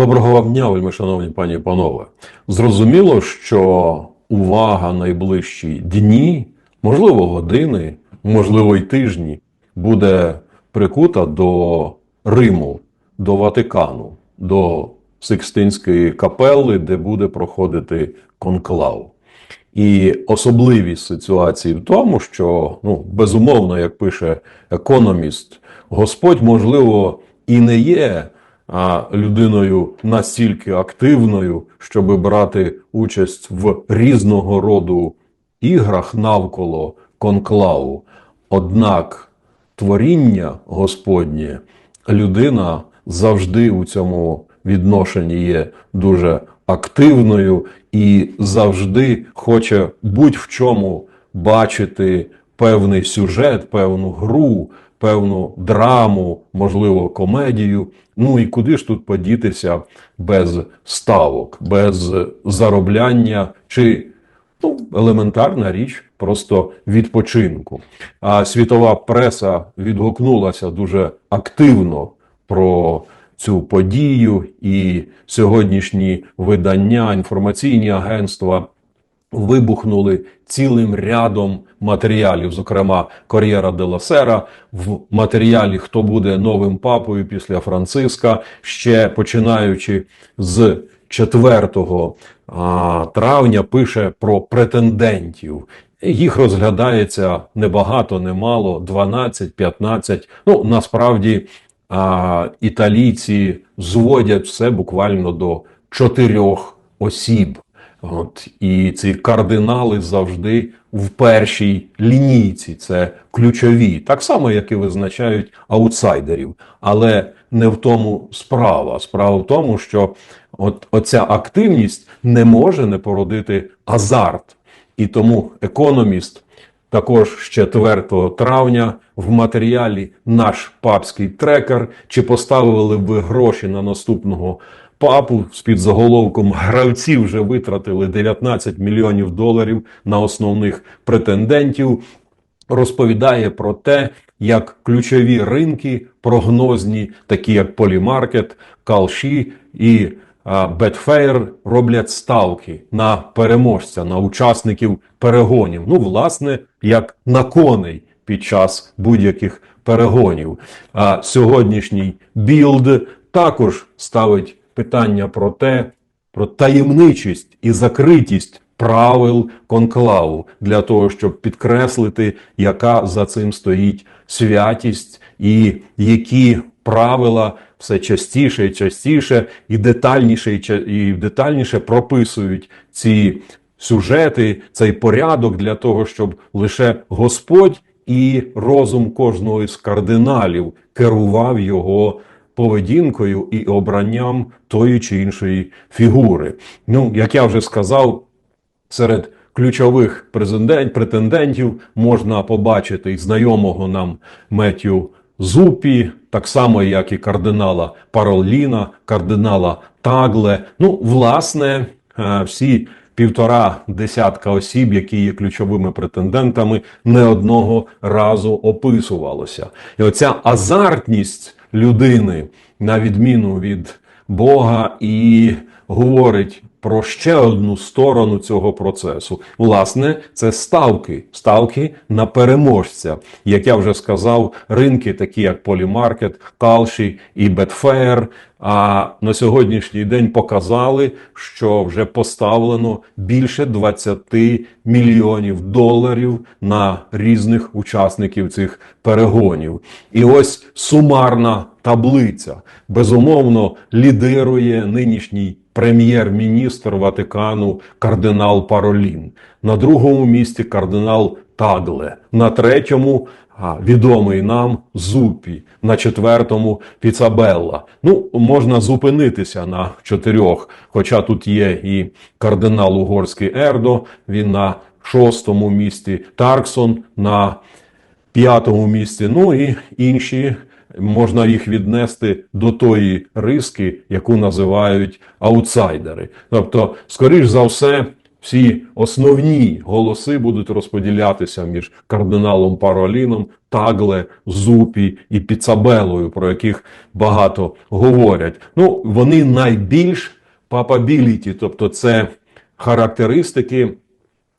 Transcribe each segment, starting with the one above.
Доброго вам дня, вельми шановні пані і панове. Зрозуміло, що увага найближчі дні, можливо, години, можливо, й тижні, буде прикута до Риму, до Ватикану, до Сикстинської капели, де буде проходити конклав. І особливість ситуації в тому, що ну безумовно, як пише економіст, Господь, можливо, і не є людиною настільки активною, щоб брати участь в різного роду іграх навколо конклаву. Однак творіння Господнє, людина завжди у цьому відношенні є дуже активною і завжди хоче будь-в чому бачити певний сюжет, певну гру, певну драму, можливо, комедію. Ну і куди ж тут подітися без ставок, без заробляння чи ну, елементарна річ просто відпочинку. А світова преса відгукнулася дуже активно про цю подію, і сьогоднішні видання, інформаційні агентства вибухнули цілим рядом матеріалів, зокрема Кор'єра де ла Сера, в матеріалі Хто буде новим папою після Франциска, ще починаючи з 4 травня, пише про претендентів. Їх розглядається небагато, немало, 12-15. Ну, насправді, а, італійці зводять все буквально до чотирьох осіб. От і ці кардинали завжди в першій лінійці. Це ключові, так само, як і визначають аутсайдерів. Але не в тому справа. Справа в тому, що от оця активність не може не породити азарт. І тому економіст також з 4 травня в матеріалі наш папський трекер, чи поставили ви гроші на наступного папу з під заголовком гравці вже витратили 19 мільйонів доларів на основних претендентів. Розповідає про те, як ключові ринки прогнозні, такі як Полімаркет, Калші і Бетфейр, роблять ставки на переможця, на учасників перегонів. Ну, власне, як на коней під час будь-яких перегонів. А сьогоднішній білд також ставить питання про те, про таємничість і закритість правил конклаву для того, щоб підкреслити, яка за цим стоїть святість і які правила все частіше і частіше і детальніше і, детальніше прописують ці сюжети, цей порядок для того, щоб лише Господь і розум кожного із кардиналів керував його поведінкою і обранням тої чи іншої фігури. Ну, як я вже сказав, серед ключових претендентів можна побачити і знайомого нам Меттю Зупі, так само як і кардинала Пароліна, кардинала Тагле. Ну, власне, е, всі півтора десятка осіб, які є ключовими претендентами, не одного разу описувалося. І оця азартність людини, на відміну від Бога, і говорить про ще одну сторону цього процесу. Власне, це ставки, ставки на переможця. Як я вже сказав, ринки, такі як Полімаркет, Калші і Бетфеєр, а на сьогоднішній день показали, що вже поставлено більше 20 мільйонів доларів на різних учасників цих перегонів. І ось сумарна таблиця безумовно лідирує нинішній прем'єр-міністр Ватикану кардинал Паролін. На другому місці кардинал Тагле, на третьому відомий нам Зупі, на четвертому Піцабелла. Ну, можна зупинитися на чотирьох, хоча тут є і кардинал Угорський Ердо, він на шостому місці, Тарксон на п'ятому місці. Ну і інші можна їх віднести до тої риски, яку називають аутсайдери. Тобто, скоріш за все, всі основні голоси будуть розподілятися між кардиналом Пароліном, Тагле, Зупі і Піцабелою, про яких багато говорять. Ну, вони найбільш папабіліті, тобто це характеристики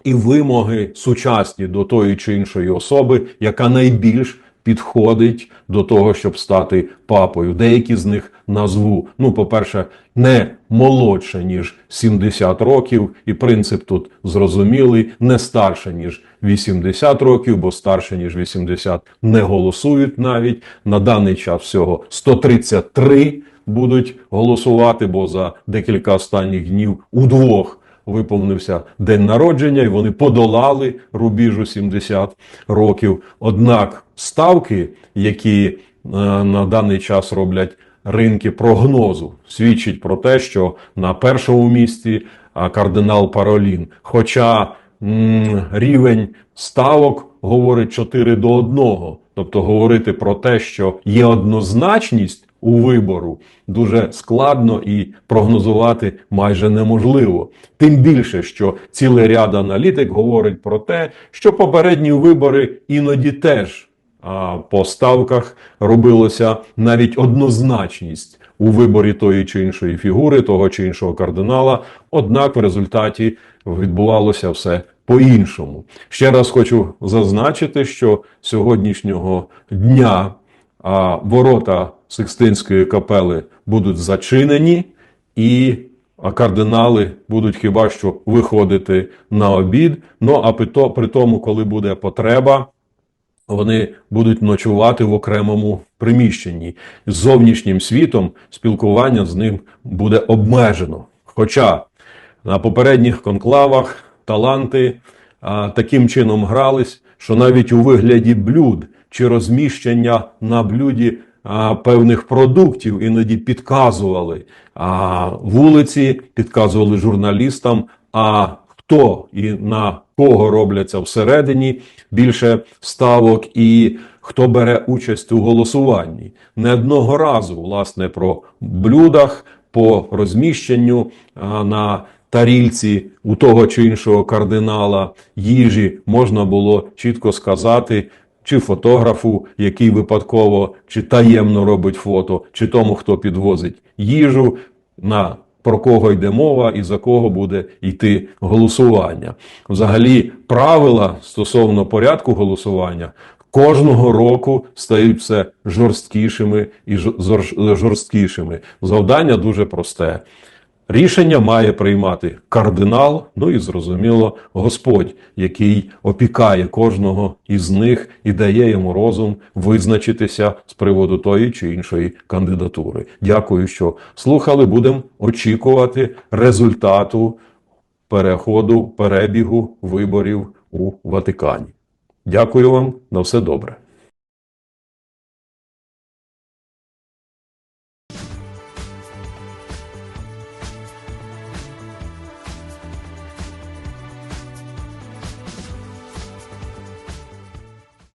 і вимоги сучасні до тої чи іншої особи, яка найбільш підходить до того, щоб стати папою. Деякі з них назву. Ну, по-перше, не молодше, ніж 70 років, і принцип тут зрозумілий, не старше, ніж 80 років, бо старше, ніж 80 не голосують навіть. На даний час всього 133 будуть голосувати, бо за декілька останніх днів удвох виповнився день народження, і вони подолали рубіжу 70 років. Однак ставки, які е, на даний час роблять ринки прогнозу, свідчить про те, що на першому місці кардинал Паролін. Хоча рівень ставок говорить 4 до 1. Тобто говорити про те, що є однозначність у вибору, дуже складно і прогнозувати майже неможливо. Тим більше, що цілий ряд аналітик говорить про те, що попередні вибори іноді теж по ставках робилося навіть однозначність у виборі тої чи іншої фігури, того чи іншого кардинала. Однак в результаті відбувалося все по-іншому. Ще раз хочу зазначити, що сьогоднішнього дня ворота Сикстинської капели будуть зачинені, і кардинали будуть хіба що виходити на обід. Ну а при тому, коли буде потреба, вони будуть ночувати в окремому приміщенні. З зовнішнім світом спілкування з ним буде обмежено. Хоча на попередніх конклавах таланти а, таким чином грались, що навіть у вигляді блюд чи розміщення на блюді а, певних продуктів іноді підказували а, вулиці, підказували журналістам. А хто і на кого робляться всередині більше ставок, і хто бере участь у голосуванні. Не одного разу, власне, про блюдах по розміщенню на тарільці у того чи іншого кардинала їжі можна було чітко сказати. Чи фотографу, який випадково чи таємно робить фото, чи тому, хто підвозить їжу, на про кого йде мова і за кого буде йти голосування. Взагалі, правила стосовно порядку голосування кожного року стають все жорсткішими і жорсткішими. Завдання дуже просте. Рішення має приймати кардинал, ну і зрозуміло, Господь, який опікає кожного із них і дає йому розум визначитися з приводу тої чи іншої кандидатури. Дякую, що слухали. Будемо очікувати результату переходу, перебігу виборів у Ватикані. Дякую вам на все добре.